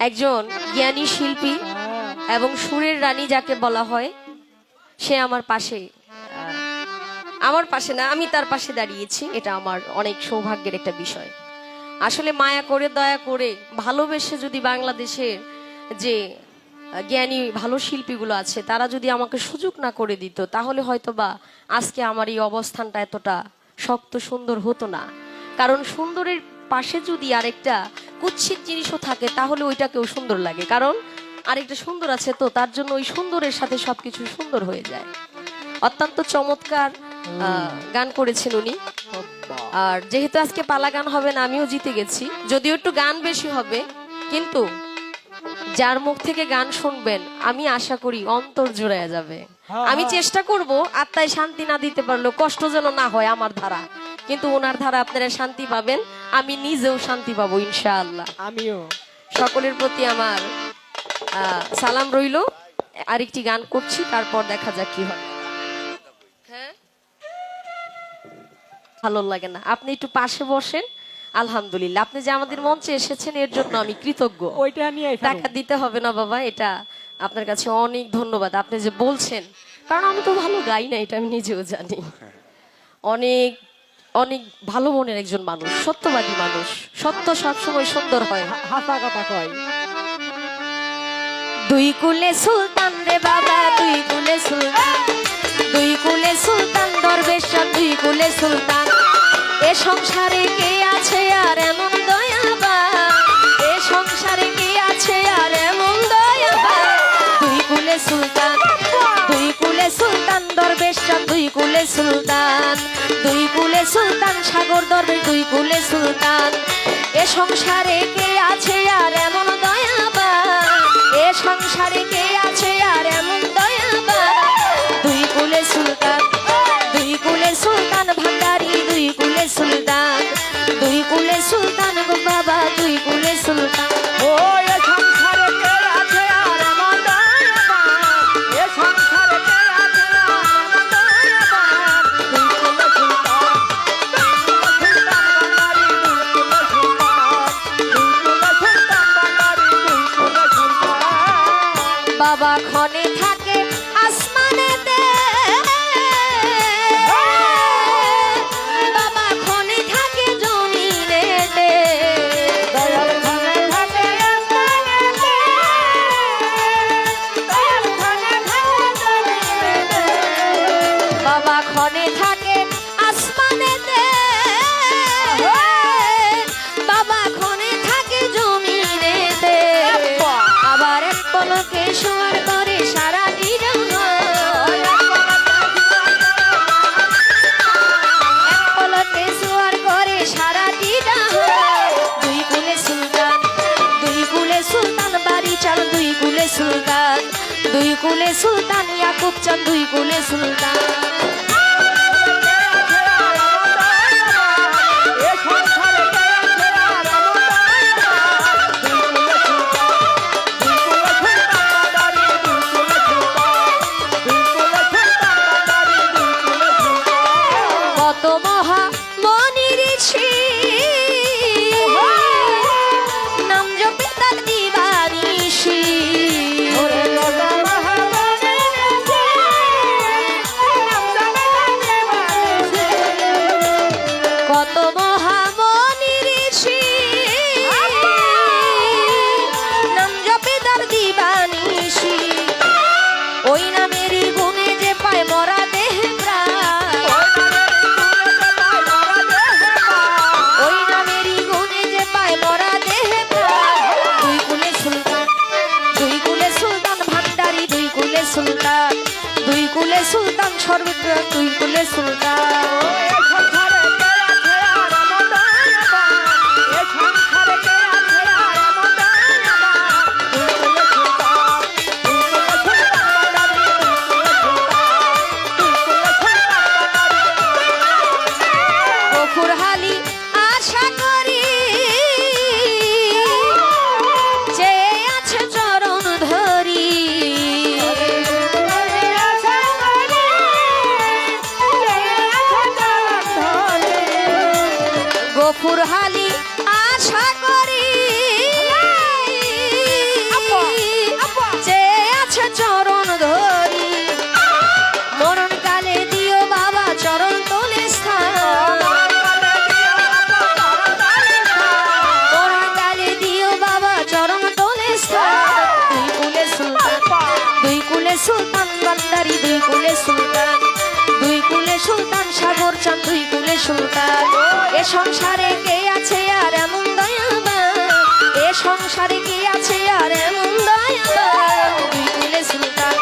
একজন জ্ঞানী শিল্পী এবং সুরের রানী যাকে বলা হয়, সে আমার পাশে। আমার পাশে না, আমি তার পাশে দাঁড়িয়েছি, এটা আমার অনেক সৌভাগ্যের একটা বিষয়। আসলে মায়া করে, দয়া করে, ভালোবেসে যদি বাংলাদেশের যে জ্ঞানী, ভালো শিল্পীগুলো আছে, তারা যদি আমাকে সুযোগ না করে দিত, তাহলে হয়তো বা আজকে আমার এই অবস্থানটা এতটা শক্ত সুন্দর হতো না। কারণ সুন্দরের পাশে যদি আরেকটা কুৎসিত জিনিসও থাকে তাহলে ওইটাকেও সুন্দর লাগে। কারণ আরেকটা সুন্দর আছে তো তার জন্য ওই সুন্দরের সাথে সবকিছু সুন্দর হয়ে যায়। অত্যন্ত চমৎকার গান করেছেন উনি। আর যেহেতু আজকে পালা গান হবে না আমিও জিতে গেছি। যদিও একটু গান বেশি হবে কিন্তু যার মুখ থেকে গান শুনবেন আমি আশা করি অন্তর জুড়ে যাবে। আমি চেষ্টা করব আত্মায় শান্তি না দিতে পারলেও কষ্ট যেন না হয় আমার ধারা কিন্তু ওনার ধারা আপনারা শান্তি পাবেন আমি নিজেও শান্তি পাবো ইনশাআল্লাহ। আমিও। সকলের প্রতি আমার আহ, সালাম রইল। আরেকটি গান করছি তারপর দেখা যাক কি হয়। হ্যাঁ? ভালো লাগে না। আপনি একটু পাশে বসেন আলহামদুলিল্লাহ। আপনি যে আমাদের মঞ্চে এসেছেন এর জন্য আমি কৃতজ্ঞ। ওইটা নিয়ে টাকা দিতে হবে না বাবা এটা আপনার কাছে অনেক ধন্যবাদ। আপনি যে বলছেন কারণ আমি তো ভালো গাই না এটা আমি নিজেও জানি। অনেক অনেক ভালো মনের একজন মানুষ সত্যবাদী মানুষ। সত্য সবসময় সুন্দর হয়। হাসা কথা কয়। দুই কুলে সুলতান রে বাবা দুই কুলে সুলতান। দুই কুলে সুলতান দরবেশ দুই কুলে সুলতান। এ সংসারে কে আছে আর এমন দয়াবা এ সংসারে কে আছে আর এমন দয়াবা দুই কুলে সুলতান। সুলতান। দুই কুলে সুলতান, সাগর দরবেশ দুই কুলে সুলতান। এ সংসারে কে আছে আর এমন দয়াবা এ সংসারে কে আছে আর এমন দয়াবা দুই কুলে সুলতান, দুই কুলে সুলতান ভান্ডারি, দুই কুলে সুলতান। দুই কুলে সুলতান বাবা, দুই কুলে সুলতান। বাবা ক্ষণে থাকে আসমানেতে। বাবা ক্ষণে জমিনেতে। ক্ষণে থাকে সুলতান। দুই কুলে সুলতান ইয়াকুব চান দুই কুলে সুলতান। কুলে সুলতান দুই কুলে সুলতান সর্বত্র দুই কুলে সুলতান। ফুরহালি আশা করি। আছে চরণ ধরি। মরণ কালে দিও বাবা চরণ তোলে স্থান। মরণ কালে দিও বাবা চরণ তোলে স্থান। দুই কুলে সুলতান দুই কুলে সুলতান বান্দারি দুই কুলে সুলতান। দুই কুলে সুলতান সাগর চান দুই কুলে সুলতান। এ সংসারে কে আছে আর এমন দয়াবান? এ সংসারে কে আছে আর এমন দয়াবান? দুই কুলে সুলতান,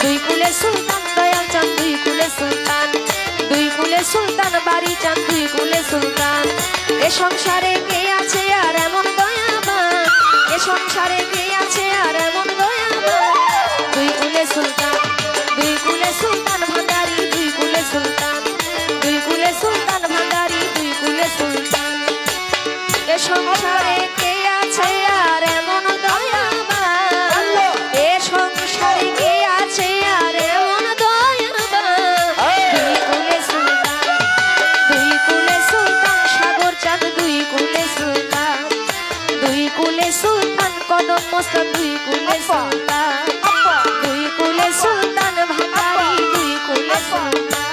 দুই কুলে সুলতান, দয়াল চান দুই কুলে সুলতান। দুই কুলে সুলতান, বাড়ি চান দুই কুলে সুলতান। এ সংসারে কে আছে আর এমন দয়াবান? এ সংসারে কে আছে আর এমন মস্তান দুই কুলে সুলতান দুই কুলে সুলতান ভান্ডারি দুই কুলে সুলতান।